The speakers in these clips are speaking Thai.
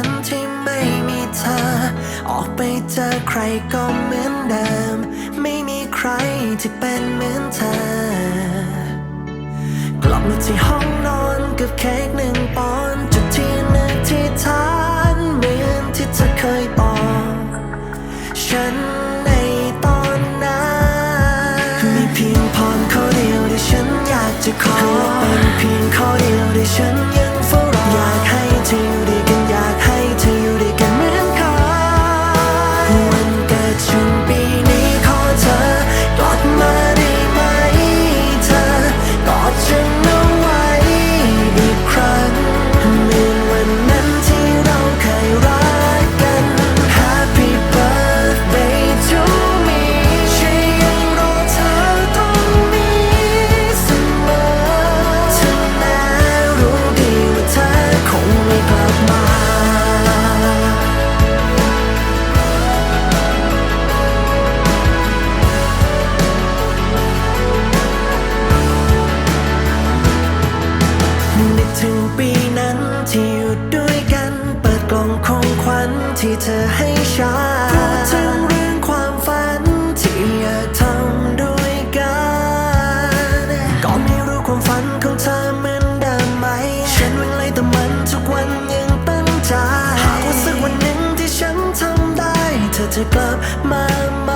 ฉันที่ไม่มีเธอ ออกไปเจอใครก็เหมือนเดิม ไม่มีใครที่เป็นเหมือนเธอ กลับมาที่ห้องนอนกับเค้กหนึ่ง ที่เธอให้ฉันพูดถึงเรื่องความฝันที่อยากทำด้วยกันก็ไม่รู้ความฝันของเธอเหมือนเดิมไหม ฉันวิ่งไล่แต่มันทุกวันยังตั้งใจหากว่าสักวันหนึ่งที่ฉันทำได้ เธอจะกลับมาไหม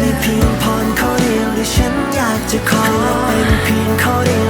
มีเพียงพรข้อเดียวที่ฉันอยากจะขอเป็นเพียงข้อเดียว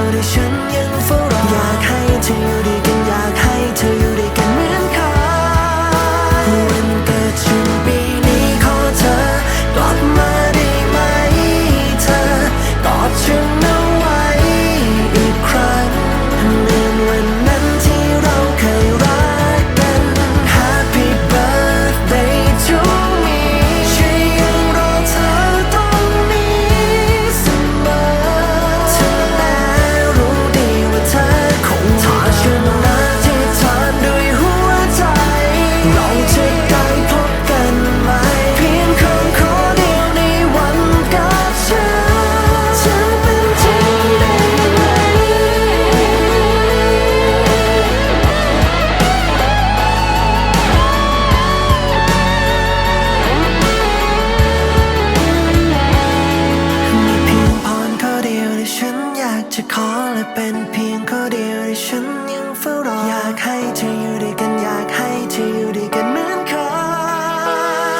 ฉันยังเฝ้ารอ อยากให้เธออยู่ด้วยกันอยากให้เธออยู่ด้วยกันเหมือนเค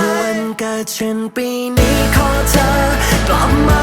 ยวันเกิดฉันปีนี้ขอเธอกลับมา